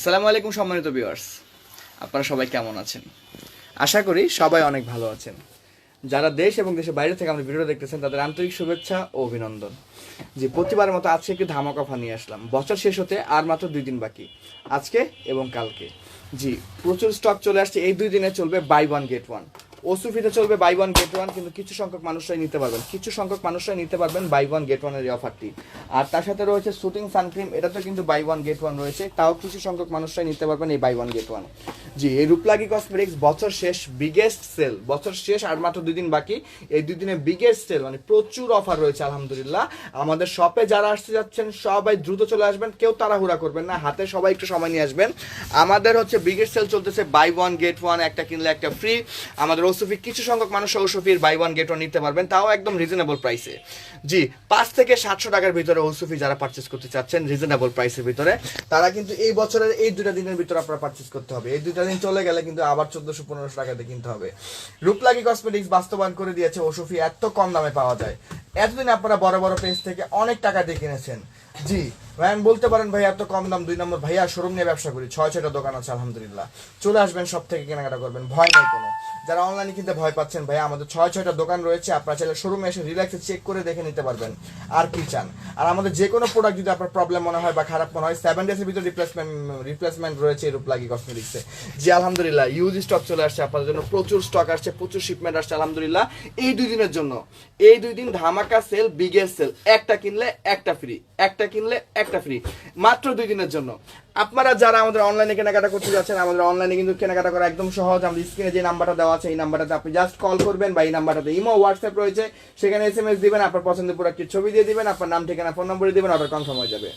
আসসালামু আলাইকুম সম্মানিত ভিউয়ার্স আপনারা সবাই কেমন আছেন? আশা করি সবাই অনেক ভালো আছেন। যারা দেশ এবং দেশের বাইরে থেকে আমাদের ভিডিও দেখতেছেন, তাদের আন্তরিক শুভেচ্ছা ও অভিনন্দন। যে প্রতিবারের মতো আজকে একটি ধামাকা নিয়ে আসলাম। বছর শেষ হতে আর মাত্র দুই দিন বাকি। আজকে এবং কালকে। জি, প্রচুর স্টক চলে আসছে। এই দুই দিনে চলবে বাই ওয়ান গেট ওয়ান ওসুফিতে চলবে বাই ওয়ান গেট ওয়ান কিন্তু কিছু সংখ্যক মানুষরাই নিতে পারবেন। কিছু সংখ্যক মানুষরাই নিতে পারবেন বাই ওয়ান গেট ওয়ানের এই অফারটি আর তার সাথে রয়েছে শুটিং সানক্রিম এটা তো কিন্তু বাই ওয়ান গেট ওয়ান রয়েছে। তাও কিছু সংখ্যক মানুষরাই নিতে পারবেন এই বাই ওয়ান গেট ওয়ান জি, এই রূপলাগি কসমেটিক্স বছর শেষ বিগেস্ট সেল বছর শেষ আর মাত্র দুই দিন বাকি। এই দুই দিনে বিগেস্ট সেল মানে প্রচুর অফার রয়েছে, আলহামদুলিল্লাহ। আমাদের শপে যারা আসতে যাচ্ছেন, সবাই দ্রুত চলে আসবেন, কেউ তাড়াহুড়া করবেন না, হাতে সবাই একটু সময় নিয়ে আসবেন। আমাদের হচ্ছে বিগেস্ট সেল চলতেছে বাই ওয়ান গেট ওয়ান একটা কিনলে একটা ফ্রি আমাদের ওসুফি কিছু সংখ্যক মানুষ ওসুফির বাই ওয়ান গেট ওয়ান নিতে পারবেন, তাও একদম রিজনেবল প্রাইসে জি, পাঁচ থেকে সাতশো টাকার ভিতরে ওসুফি যারা পারচেস করতে চাচ্ছেন রিজনেবল প্রাইসের ভিতরে, তারা কিন্তু এই বছরের এই দুটা দিনের ভিতরে আপনারা পারচেস করতে হবে। এই দুটা দিন চলে গেলে কিন্তু আবার চোদ্দশো, পনেরোশো টাকাতে কিনতে হবে। রূপলাগি কসমেটিক্স বাস্তবায়ন করে দিয়েছে ওসুফি এত কম দামে পাওয়া যায়। এতদিন আপনারা বড় বড় পেজ থেকে অনেক টাকা দিয়ে কিনেছেন। জি ভাই বলতে পারেন ভাই এত কম দাম, দুই নম্বর ভাইয়া শোরুম নিয়ে ব্যবসা করি, ছয়, ছয়টা দোকান আছে, আলহামদুলিল্লাহ। চলে আসবেন সব থেকে কেনাকাটা করবেন, ভয় নেই কোনো। যারা অনলাইনে কিনতে ভয় পাচ্ছেন ভাইয়া, আমাদের ছয়, ছয়টা দোকান রয়েছে, আপনারা চাইলে শোরুমে এসে রিল্যাক্সে চেক করে দেখে নিতে পারবেন। আর কি চান? আর আমাদের যে কোনো প্রোডাক্ট যদি আপনার প্রবলেম মনে হয় বা খারাপ মনে হয় সেভেন ডেজের ভিতরে রিপ্লেসমেন্ট রিপ্লেসমেন্ট রয়েছে রূপলাগি কসমেটিক্সে জি, আলহামদুলিল্লাহ ইউজ স্টক চলে আসছে, আপনাদের জন্য প্রচুর স্টক আসছে, প্রচুর শিপমেন্ট আসছে, আলহামদুলিল্লাহ। এই দুই দিনের জন্য, এই দুই দিন ধামাকা সেল বিগেস্ট সেল একটা কিনলে একটা ফ্রি একটা কিনলে একটা ফ্রি মাত্র দুই দিনের জন্য। আপনারা যারা আমাদের অনলাইনে কেনাকাটা করতে যাচ্ছেন, আমাদের অনলাইনে কিন্তু কেনাকাটা করা একদম সহজ। আমাদের স্ক্রিনে যে নাম্বারটা দেওয়া আছে, এই নাম্বারটাতে আপনি জাস্ট কল করবেন বা এই নাম্বারটাতে ইমো হোয়াটসঅ্যাপ রয়েছে। সেখানে এস এম এস দিবেন, আপনার পছন্দের প্রোডাক্টের ছবি দিয়ে দিবেন, আপনার নাম, ঠিকানা ফোন নম্বর দিবেন অর্ডার কনফার্ম হয়ে যাবে।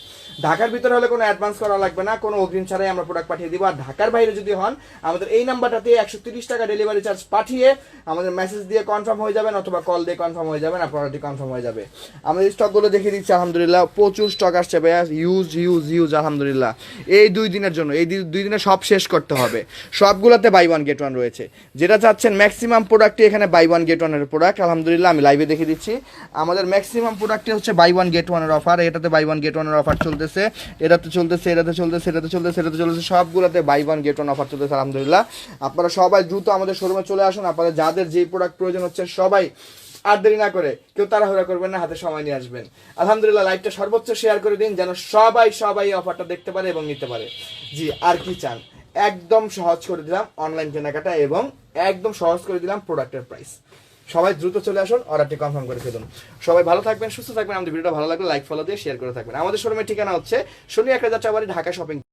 ঢাকার ভিতরে হলে কোনো অ্যাডভান্স করা লাগবে না, কোনো অগ্রিম ছাড়াই আমরা প্রোডাক্ট পাঠিয়ে দিব। আর ঢাকার বাইরে যদি হন, আমাদের এই নাম্বারটাতে একশো তিরিশ টাকা ডেলিভারি চার্জ পাঠিয়ে আমাদের মেসেজ দিয়ে কনফার্ম হয়ে যাবেন অথবা কল দিয়ে কনফার্ম হয়ে যাবেন, আপনার অর্ডারটি কনফার্ম হয়ে যাবে। আমাদের স্টকগুলো দেখিয়ে দিচ্ছি, আলহামদুলিল্লাহ, প্রচুর স্টক আসছে ভাইয়া ইউজ ইউজ ইউজ আলহামদুলিল্লাহ। এই দুই দিনের জন্য, এই দুই দিনে সব শেষ করতে হবে। সবগুলোতে বাই ওয়ান গেট ওয়ান রয়েছে। যেটা চাচ্ছেন ম্যাক্সিমাম প্রোডাক্টই এখানে বাই ওয়ান গেট ওয়ানের প্রোডাক্ট আলহামদুলিল্লাহ, আমি লাইভে দেখে দিচ্ছি। আমাদের ম্যাক্সিমাম প্রোডাক্টে হচ্ছে বাই ওয়ান গেট ওয়ানের অফার এটাতে বাই ওয়ান গেট ওয়ানের অফার চলতেছে। এটাতে চলতেছে এটাতে চলতেছে এটাতে চলতেছে এটাতে চলতেছে। সবগুলোতে buy one get one offer চলতেছে, আলহামদুলিল্লাহ। আপনারা সবাই দ্রুত আমাদের শোরুমে চলে আসুন। আপনাদের যাদের যেই প্রোডাক্ট প্রয়োজন হচ্ছে সবাই আর দেরি না করে কেউ তাড়াহুড়া করবেন না, হাতে সময় নিয়ে আসবেন। আলহামদুলিল্লাহ লাইভটা সর্বোচ্চ শেয়ার করে দিন, যেন সবাই সবাই অফারটা দেখতে পারে এবং নিতে পারে। জি, আর কি চান? একদম সহজ করে দিলাম অনলাইন কেনাকাটা এবং একদম সহজ করে দিলাম প্রোডাক্টের প্রাইস সবাই দ্রুত চলে আসুন অর্ডারটি কনফার্ম করে ফেলুন। সবাই ভালো থাকবেন, সুস্থ থাকবেন, আমাদের ভিডিওটা ভালো লাগলে লাইক ফলো দিয়ে শেয়ার করে থাকবেন। আমাদের শোরুমের ঠিকানা হচ্ছে শনি একটা যাত্রাবাড়ি ঢাকা শপিং